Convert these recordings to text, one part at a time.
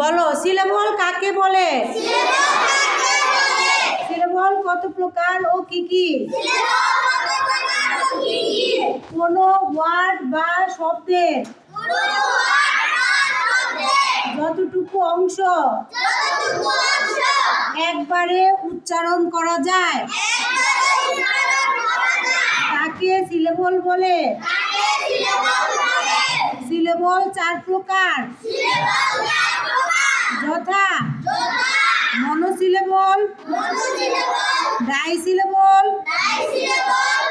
বলো সিলেবল কাকে বলে? সিলেবল কত প্রকার ও কি কি? কোনো ওয়ার্ড বা শব্দের যতটুকু অংশ? একবারে উচ্চারণ করা যায়। তাকে সিলেবল বলে? সিলেবল চার প্রকার। যথা। মনোসিলেবল। Disyllable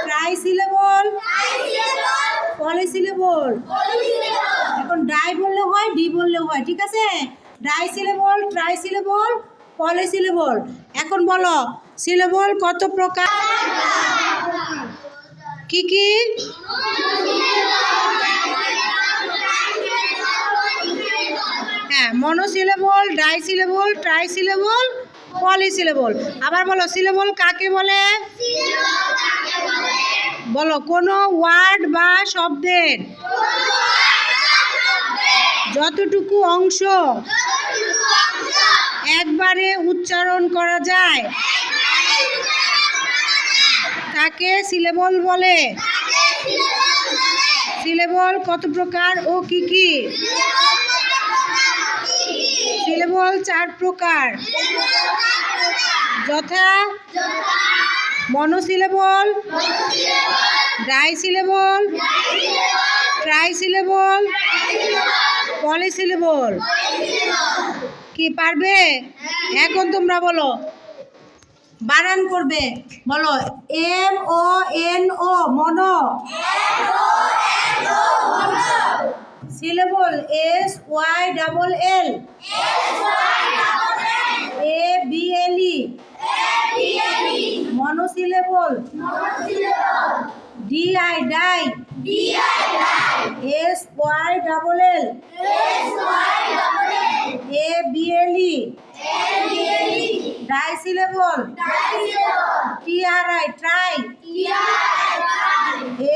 trisyllable polysyllable. এখন ডাই বললে হয়, ডি বললে হয়, ঠিক আছে? Disyllable, trisyllable, polysyllable. এখন বলো, সিলেবল কত প্রকার? কি কি? হ্যাঁ monosyllable disyllable try syllable polysyllable আবার বলো সিলেবল কাকে বলে? বলো, কোনো ওয়ার্ড বা শব্দের যতটুকু অংশ একবারে উচ্চারণ করা যায় তাকে সিলেবল বলে? সিলেবল কত প্রকার ও কি কি? সিলেবল চার প্রকার। যথা মনোসিলেবল, ডাইসিলেবল, ট্রাইসিলেবল, পলিসিলেবল। কি পারবে? এখন তোমরা বলো। বানান করবে। বলো। M O N O, mono. Syllable S Y double L. A B L E monosyllable. D I di. S Y double L. A B L E disyllable. T R I tri.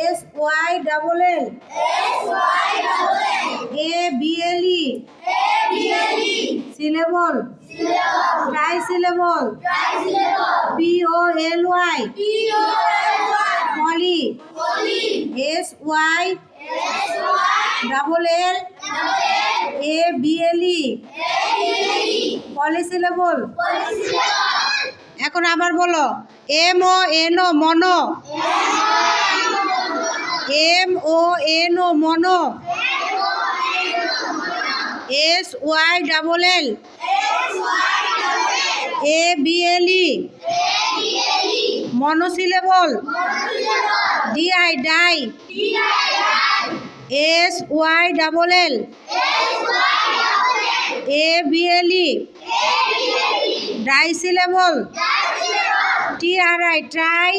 S Y double L. A B L E. Syllable. Trisyllable P O L Y. Poly. S Y. Double L. A E. Polysyllable. এখন আবার বলো। M O N O mono M O N O mono S Y double L. A B L E. Monosyllable. D I di. S Y double L. A B L E. Disyllable. I tri.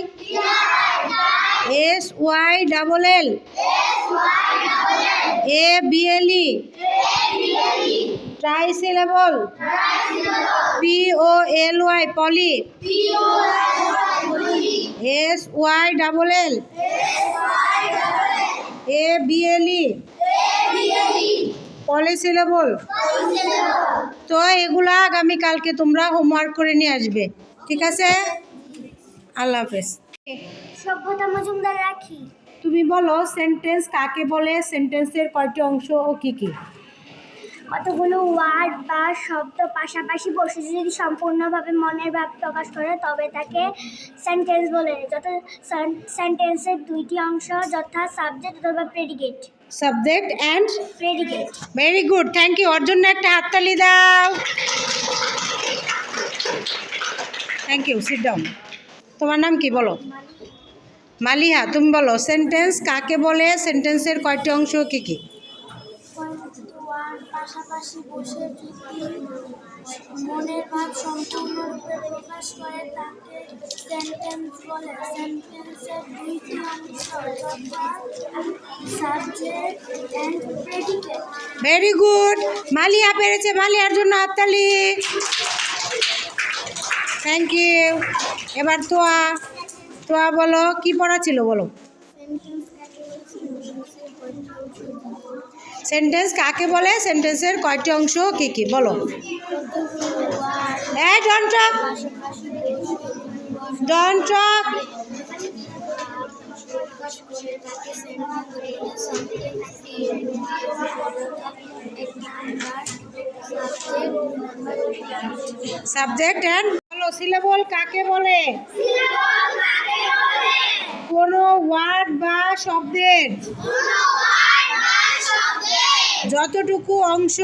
S Y double L A B L E trisyllable P O L Y poly S Y double L A B L E polysyllable তো এগুলা আগামীকালকে তোমরা homework করে নিয়ে আসবে। ঠিক আছে? আল্লাহ হাফেজ। সভ্যতা মজুমদার রাখি। তুমি বলো সেন্টেন্স কাকে বলে? সেন্টেন্সের কয়টি অংশ ও কি কি? কতগুলো ওয়ার্ড বা শব্দ পাশাপাশি বসে যদি সম্পূর্ণভাবে মনের ভাব প্রকাশ করে তবে তাকে সেন্টেন্স বলে। যত সেন্টেন্সের দুইটি অংশ যথা সাবজেক্ট অথবা predicate subject and predicate very good thank you ওর জন্য একটা হাততালি দাও। থ্যাংক ইউ সিট ডাউন তোমার নাম কি বলো? মালিহা তুমি বলো সেন্টেন্স কাকে বলে? সেন্টেন্সের কয়টি অংশ কি কি? ওয়ার্ড পাশাপাশি বসে মনের ভাব সম্পূর্ণরূপে প্রকাশ করে তাকে সেন্টেন্স বলে। সেন্টেন্সের দুইটি অংশ subject and predicate very good Maliya পেরেছে মালিয়ার জন্য হাততালি। থ্যাংক ইউ এবার তোয়া তোয়া বলো, কি পড়া ছিল বলো? সেন্টেন্স কাকে বলে? সেন্টেন্সের কয়টি অংশ, কী কী? বলো। এই don't talk don't subject and বলো সিলেবল কাকে বলে? কোনো ওয়ার্ড বা শব্দের? যতটুকু অংশ?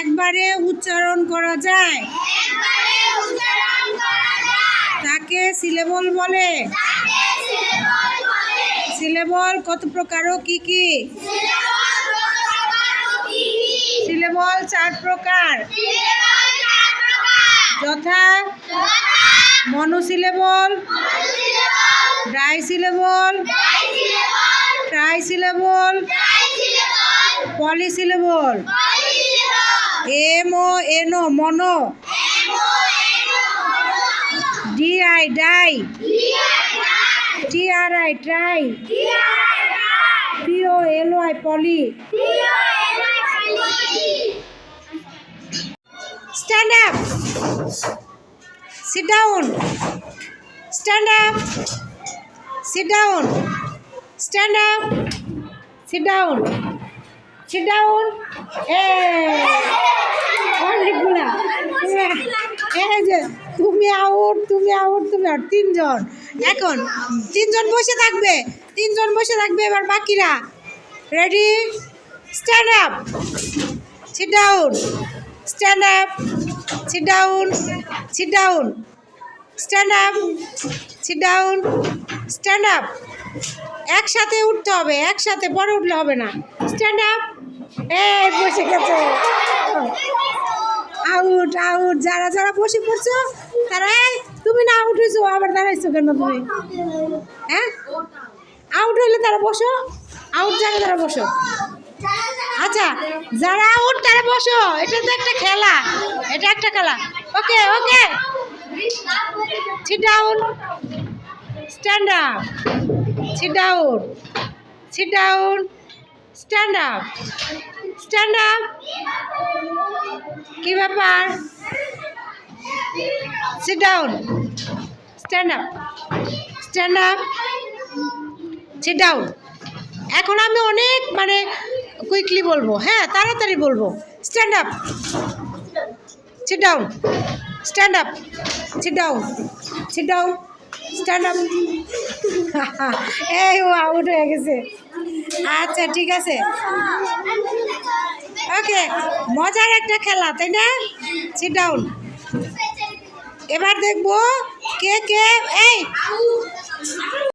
একবারে উচ্চারণ করা যায়? তাকে সিলেবল বলে? সিলেবল কত প্রকার ও কি কি? সিলেবল চার প্রকার। যথা। Monosyllable disyllable trisyllable polysyllable M O N O mono D I di T R I tri P O L I poly Stand up. Sit down. Stand up. Sit down. Stand up. Sit down. Sit down. Hey. অনেকগুলা এই যে, তুমি out তুমি out তুমি out তিনজন এখন, তিনজন বসে থাকবে তিনজন বসে থাকবে এবার বাকিরা ready stand up sit down stand up. Sit down. Sit down. Stand up. Sit down. Stand up. একসাথে উঠতে হবে, একসাথে পরে উঠলে হবে না। স্ট্যান্ড আপ এই, বসে গেছে। আউট আউট যারা যারা বসে পড়ছো, তারা তুমি না আউট হয়েছো, আবার দাঁড়াইছো কেন তুমি? হ্যাঁ? আউট হইলে তারা বসো আউট যারা তারা বসো। আচ্ছা যারা আউট তারা বসো এটা তো একটা খেলা এটা একটা খেলা ওকে ওকে sit down stand up sit down sit down stand up stand up কি ব্যাপার sit down stand up stand up sit down এখন আমি অনেক মানে কুইকলি বলব। হ্যাঁ তাড়াতাড়ি বলব। Stand up sit down stand up sit down sit down stand up এই, ও আউট হয়ে গেছে। আচ্ছা ঠিক আছে। ওকে মজার একটা খেলা, তাই না? সিট ডাউন এবার দেখব কে কে এই